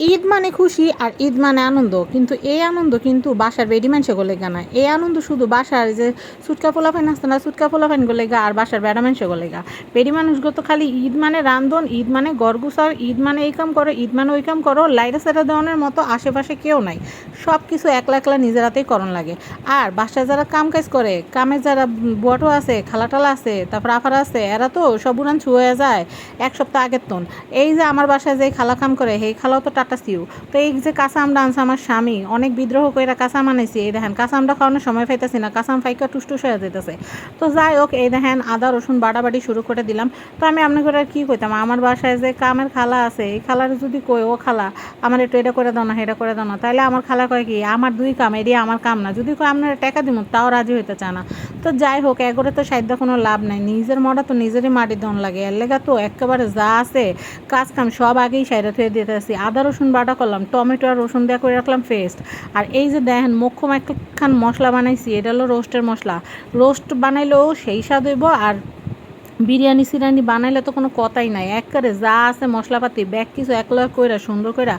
ঈদ মানে খুশি আর ঈদ মানে আনন্দ। কিন্তু এই আনন্দ কিন্তু বাসার বেডি মানুষে গলে না। এই আনন্দ শুধু বাসার যে সুটকা পোলাফাইন আসতে না, সুটকা পোলাফাইন গলে গা আর বাসার বেড়া মানুষে গলে গা। বেডি মানুষগুলো তো খালি ঈদ মানে রান্ধন, ঈদ মানে গরগুসার ঈদ মানে এই কাম করো, ঈদ মানে ওই কাম করো লাইটা সেটা দেওয়ানোর মতো আশেপাশে কেউ নাই। সব কিছু একলা একলা নিজের হাতেই করণ লাগে। আর বাসায় যারা কাম কাজ করে, কামে যারা বটো আছে, খালাটালা আছে, তারপর আফারা আছে, এরা তো সব উড়ান ছুঁয়ে যায় এক সপ্তাহ আগের তন। এই যে আমার বাসায় যে খালা কাম করে, সেই খালাও তো টাটা সিউ তো এই যে কাঁচা আমটা আনছে আমার স্বামী, অনেক বিদ্রোহ করে কাঁচা আম আনাইছি এই দেখেন কাঁচা আমটা খাওয়ানোর সময় পাইতেছি না, কাঁচা আম ফাইকা টুসটুস হয়ে যেতেছে তো যাই হোক, এই দেখেন, আদা, রসুন বাটাবাটি শুরু করে দিলাম। তো আমি আপনার করে আর কী কইতাম, আমার বাসায় যে কামের খালা আছে, এই খালার যদি কই, ও খালা, আমার একটু এটা করে দাও না এটা করে দাও না। তাহলে আমার খালা কয় কি, আমার দুই কাম এটি আমার কাম না। যদি কয়, আপনারা টাকা দিব তাও রাজি হইতে চায় না। তো যাই হোক, এগোরে তো সাধ্য কোনো লাভ নাই। নিজের মরা তো নিজেরই মাটি দন লাগে। এর লেগা তো একেবারে যা আছে, কাজ কাম সব আগেই সাইডে থুয়ে দিতেছি। আদা, রসুন বাটা করলাম, টমেটো আর রসুন দেওয়া করে রাখলাম ফেস্ট আর এই যে দেখেন, মোক্ষম একখান মশলা বানাইছি, এটা হলো রোস্টের মশলা। রোস্ট বানাইলেও সেই স্বাদ হইব, আর বিরিয়ানি সিরিয়ানি বানাইলে তো কোনো কথাই নাই। একবারে যা আছে মশলাপাতি, ব্যাগ কিছু একলা কইরা, সুন্দর কইরা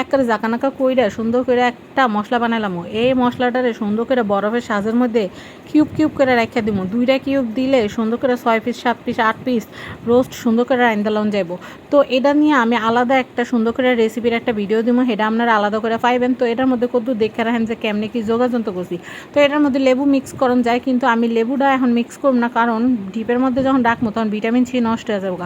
একবারে জাকানাকা কইরা সুন্দর করে একটা মশলা বানাইলাম। এই মশলাটারে সুন্দর করে বরফের সাজের মধ্যে কিউব কিউব করে রেখে দিব দুইটা কিউব দিলে সুন্দর করে ছয় পিস সাত পিস আট পিস রোস্ট সুন্দর করে রাইন্দালাম যাব তো এটা নিয়ে আমি আলাদা একটা সুন্দর করে রেসিপির একটা ভিডিও দিব সেটা আপনারা আলাদা করে পাইবেন। তো এটার মধ্যে কত দেখে রাখেন যে কেমনি কি যোগাযন্ত করছি। তো এটার মধ্যে লেবু মিক্স করন যায়, কিন্তু আমি লেবুটা এখন মিক্স করব না। কারণ ডিপের মধ্যে যখন ডাকবো, তখন ভিটামিন সি নষ্ট হয়ে যাবে।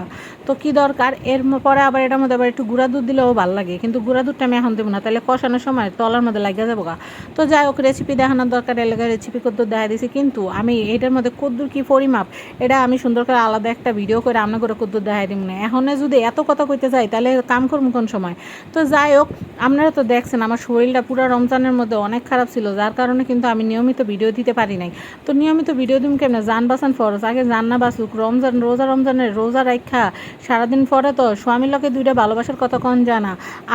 তো কি দরকার? এর পরে আবার এটার মধ্যে আবার একটু গুঁড়া দুধ দিলেও ভালো লাগে। কিন্তু গুঁড়া দুধটা আমি এখন দেবো না। তাহলে কষানোর সময় তলার মধ্যে লাগিয়ে যাব গা। তো যাই হোক রেসিপি দেখানোর দরকার, এলাকা রেসিপি কদ্দুর দেখা দিয়েছি কিন্তু আমি এটার মধ্যে কদ্দুর কি পরিমাপ? এটা আমি সুন্দর করে আলাদা একটা ভিডিও করে রান্না করে কদ্দুর দেখাই দিব না। এখন যদি এত কথা কইতে যাই, তাহলে কাম করব কোন সময়? তো যাই হোক, আপনারা তো দেখছেন, আমার শরীরটা পুরো রমজানের মধ্যে অনেক খারাপ ছিল। যার কারণে কিন্তু আমি নিয়মিত ভিডিও দিতে পারি নাই। তো নিয়মিত ভিডিও দিম কেমন? জান বাসান ফরজ। আগে জান না বাসুক রমজান, রোজা, রমজানের রোজা রাখা সারাদিন পরে তো স্বামীর লোকে দুইটা ভালোবাসার কথা কন জানা।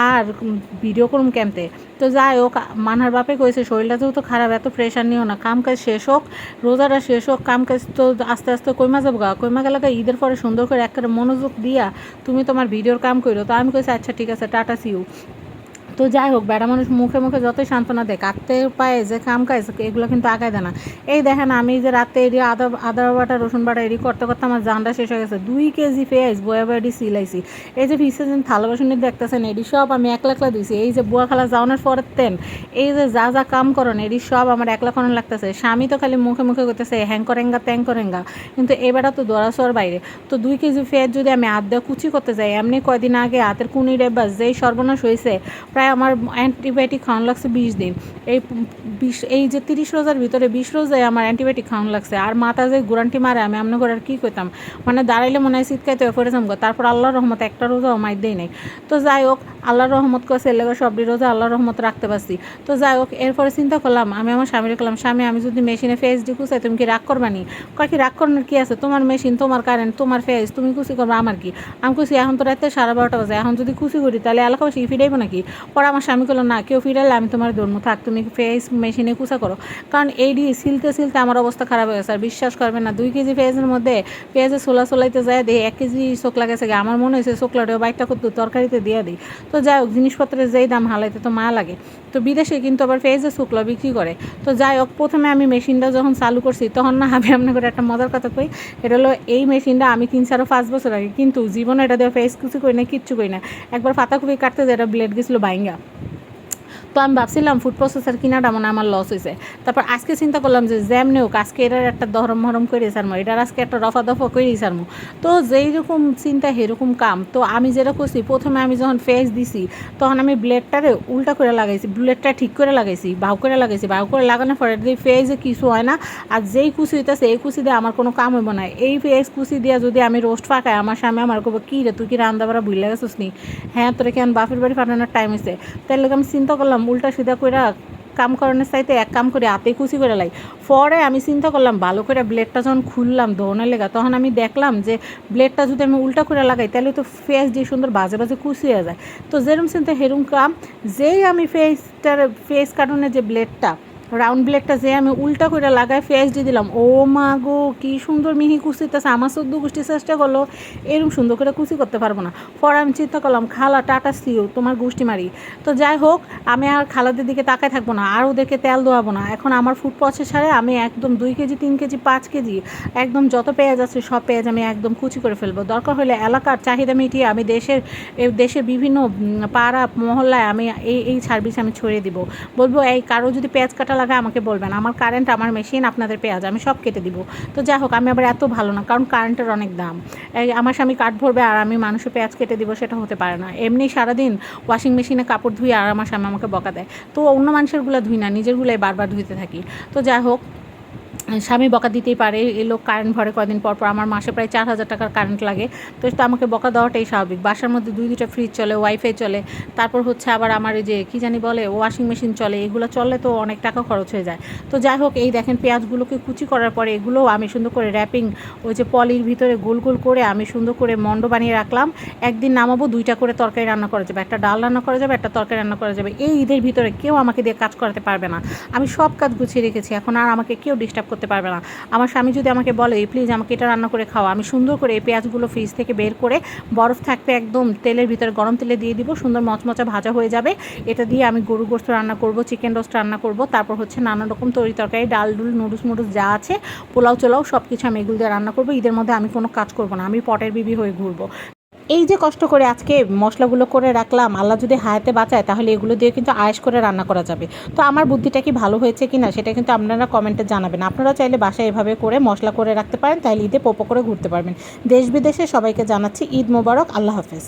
আর ভিডিও করুম ক্যাম্পে তো যাই হোক, মানহার বাপে কয়েছে শরীরটা তো খারাপ, এত প্রেশার নিও না, কাম কাজ শেষ হোক, রোজাটা শেষ হোক, কাম কাজ তো আস্তে আস্তে কইমা যাব গা। কইমা গেলে ঈদের পরে সুন্দর করে একটা মনোযোগ দিয়া তুমি তোমার ভিডিওর কাম করো তো আমি কইছি আচ্ছা ঠিক আছে, টাটা সিউ তো যাই হোক, বেড়া মানুষ মুখে মুখে যতই সান্ত্বনা দেয় কাটতে পায় যে কাম কাজ, এগুলো কিন্তু আগায় দেয় না। এই দেখেন আমি যে রাতে এডি আদা আদা বাটা, রসুন বাটা এডি করতে করতে আমার জানটা শেষ হয়ে গেছে। দুই কেজি পেঁয়াজ বয়া বয়া এডি সিলাইছি। এই যে পিসে যেন থালা বাসনে দেখতেছেন এডি সব আমি একলা একলা দিয়েছি এই যে বুয়া খালা যাওয়ানোর পরের তেন এই যে যা যা কাম করেন এডি সব আমার একলা করেন লাগতেছে। স্বামী তো খালি মুখে মুখে করতেছে হ্যাং করেঙ্গা ত্যাং করেঙ্গা কিন্তু এবারটা তো দোড়াশোয়ার বাইরে। তো দুই কেজি পেঁয়াজ যদি আমি দিয়ে কুচি করতে যাই, এমনি কয়দিন আগে হাতের কুনি রেবাস যেই সর্বনাশ হয়েছে প্রায় আমার অ্যান্টিবায়োটিক খাওয়ানো লাগছে বিশ দিন। এই বিশ, এই যে তিরিশ রোজার ভিতরে বিশ রোজায় আমার অ্যান্টিবায়োটিক খাওয়ানো লাগছে। আর মাথা যে গুরান্টি মারে, আমি আমনে করে আর কী করতাম মানে দাঁড়াইলে মনে হয় শীতকাইতে পড়ে যাব তারপর আল্লাহর রহমত একটা রোজাও মাই দেই নাই। তো যাই হোক, আল্লাহর রহমত করে ছেলেকে সবটি রোজা আল্লাহর রহমত রাখতে পারছি। তো যাই হোক, এরপরে চিন্তা করলাম, আমি আমার স্বামীর করলাম স্বামী, আমি যদি মেশিনে ফেস দিয়ে কুচাই, তুমি কি রাগ করবানি কয়, কি রাগ করানোর কি আছে? তোমার মেশিন, তোমার কারেন্ট, তোমার ফেস, তুমি কুচি করব, আমার কি? আমি কুচি এখন তো রাতে সাড়ে বারোটা বাজে, এখন যদি কুচি করি, তাহলে এলাকাবাসী ফিরাইবো নাকি? পরে আমার স্বামী করল না, কেউ ফিরালে আমি তোমার ধর্ম, থাক, তুমি ফেস মেশিনে কুসা করো কারণ এই ডি সিলতে সিলতে আমার অবস্থা খারাপ হয়ে গেছে, আর বিশ্বাস করবেন না, দুই কেজি পেঁয়াজের মধ্যে, পেঁয়াজে সোলা সোলাইতে যায় দিয়ে এক কেজি চোখলা গেছে। আমার মনে হয়েছে চোখলাটাও বাইকটা করতো তরকারিতে দিয়ে দিই তো যাই হোক, জিনিসপত্রের যেই দাম হালাইতে তো মা লাগে তো বিদেশে কিন্তু আবার পেঁয়াজে শুকলা বিক্রি করে। তো যাই হোক, প্রথমে আমি মেশিনটা যখন চালু করছি, তখন না আমি আপনাকে করে একটা মজার কথা কই, এটা হলো এই মেশিনটা আমি কিনছি আরও পাঁচ বছর আগে, কিন্তু জীবনে এটা দিয়ে ফেস কিছু করি না, কিচ্ছু করি না। একবার পাতাকপি কাটতে যেটা ব্লেড গেছিল বাইঙ্গা তো আমি ভাবছিলাম ফুড প্রসেসার কিনাটা মানে আমার লস হয়েছে তারপর আজকে চিন্তা করলাম যে জ্যামনে হোক আজকে এটার একটা দরম মরম করে সারমো এটার আজকে একটা রফা দফা করে সারমো তো যেই রকম চিন্তা সেরকম কাম। তো আমি যেটা করছি, প্রথমে আমি যখন ফেস দিছি, তখন আমি ব্লেডটারে উল্টা করে লাগাইছি ব্লেডটা ঠিক করে লাগাইছি, বাউ করে লাগাইছি, বাউ করে লাগানোর পরে যদি ফেসে কিছু হয় না। আর যেই কুচি হইতেছে, এই কুচি দিয়ে আমার কোনো কাম হইব না। এই ফেস কুচি দিয়ে যদি আমি রোস্ট ফাঁকাই, আমার স্বামী আমার কব কী রে, তুই কি রান্না বাড়া ভুলে গেছিস নি? হ্যাঁ তোরে কেন বাপের বাড়ি পাঠানোর টাইম হয়েছে তাহলে আমি চিন্তা করলাম উল্টা সুদা কইরা কাম করানোর সাইতে এক কাম করে, হাতে কুচি করে লাই। পরে আমি চিন্তা করলাম, ভালো করে ব্লেডটা যখন খুললাম ধরনের লেগা, তখন আমি দেখলাম যে ব্লেডটা যদি আমি উল্টা করে লাগাই, তাহলে তো ফেস দিয়ে সুন্দর বাজে বাজে কুচি হয়ে যায়। তো যেরম চিন্তা, হেরম কাম, যেই আমি ফেসটার ফেস কাটনের যে ব্লেডটা রাউন্ড ব্লেডটা যে আমি উল্টা করে লাগায় পেঁয়াজ দিয়ে দিলাম। ও মা গো, কী সুন্দর মিহি কুচিতেছে আমার সদ্য গোষ্ঠী চেষ্টা করল এরকম সুন্দর করে কুচি করতে পারব না। পরে আমি চিন্তা করলাম, খালা, টাটা সিও তোমার গোষ্ঠী মারি। তো যাই হোক, আমি আর খালাদের দিকে তাকায় থাকব না, আর ওদেরকে তেল দোয়াবো না। এখন আমার ফুড পচে প্রসেসারে আমি একদম দুই কেজি, তিন কেজি, পাঁচ কেজি, একদম যত পেঁয়াজ আছে, সব পেঁয়াজ আমি একদম কুচি করে ফেলব। দরকার হলে এলাকার চাহিদা মিটিয়ে আমি দেশের দেশের বিভিন্ন পাড়া, মহল্লায় আমি এই এই সার্ভিস আমি ছড়িয়ে দিব। বলব, এই, কারও যদি পেঁয়াজ কাটা লাগে আমাকে বলবেন। আমার কারেন্ট আমার মেশিন আপনাদের পেঁয়াজ আমি সব কেটে দিব। তো যাই হোক, আমি আবার এত ভালো না, কারণ কারেন্টের অনেক দাম। আমার স্বামী কাঠ ভরবে আর আমি মানুষের পেঁয়াজ কেটে দিব, সেটা হতে পারে না। এমনি সারাদিন ওয়াশিং মেশিনে কাপড় ধুই আর আমার স্বামী আমাকে বকা দেয়। তো অন্য মানুষেরগুলো ধুই না, নিজেরগুলোই বারবার ধুইতে থাকি। তো যাই হোক স্বামী বকা দিতেই পারে এই লোক কারেন্ট ভরে কদিন পর পর, আমার মাসে প্রায় চার হাজার টাকার কারেন্ট লাগে। তো তো আমাকে বকা দেওয়াটাই স্বাভাবিক। বাসার মধ্যে দুই দুটো ফ্রিজ চলে ওয়াইফাই চলে, তারপর হচ্ছে আবার আমার এই যে, কী জানি বলে ওয়াশিং মেশিন চলে, এগুলো চললে তো অনেক টাকা খরচ হয়ে যায়। তো যাই হোক, এই দেখেন পেঁয়াজগুলোকে কুচি করার পরে এগুলোও আমি সুন্দর করে র্যাপিং ওই যে পলির ভিতরে গোল গোল করে আমি সুন্দর করে মন্ড বানিয়ে রাখলাম। একদিন নামাবো, দুইটা করে তরকারি রান্না করা যাবে। একটা ডাল রান্না করা যাবে, একটা তরকারি রান্না করা যাবে। এই ঈদের ভিতরে কেউ আমাকে দিয়ে কাজ করাতে পারবে না। আমি সব কাজ গুছিয়ে রেখেছি, এখন আর আমাকে কেউ ডিস্টার্ব করতে পারবে না। আমার স্বামী যদি আমাকে বলে প্লিজ আমাকে এটা রান্না করে খাওয়া। আমি সুন্দর করে এই পেঁয়াজগুলো ফ্রিজ থেকে বের করে বরফ থাকতে একদম তেলের ভিতরে, গরম তেলে দিয়ে দিব। সুন্দর মচমচা ভাজা হয়ে যাবে। এটা দিয়ে আমি গরু গোস্ত রান্না করব চিকেন রোস্ট রান্না করব। তারপর হচ্ছে নানা রকম তরি তরকারি, ডাল ডুল নুডলস মুডলস যা আছে, পোলাও চোলাও সব কিছু আমি এগুলো দিয়ে রান্না করব। ঈদের মধ্যে আমি কোনো কাজ করব না। আমি পটের বিবি হয়ে ঘুরবো। এই যে কষ্ট করে আজকে মশলাগুলো করে রাখলাম, আল্লাহ যদি হায়াতে বাঁচায়, তাহলে এগুলো দিয়ে কিন্তু আয়েস করে রান্না করা যাবে। তো আমার বুদ্ধিটা কি ভালো হয়েছে কি না সেটা কিন্তু আপনারা কমেন্টে জানাবেন। আপনারা চাইলে বাসায় এভাবে করে মশলা করে রাখতে পারেন, তাহলে ঈদে পোপো করে ঘুরতে পারবেন। দেশ বিদেশে সবাইকে জানাচ্ছি ঈদ মোবারক, আল্লাহ হাফেজ।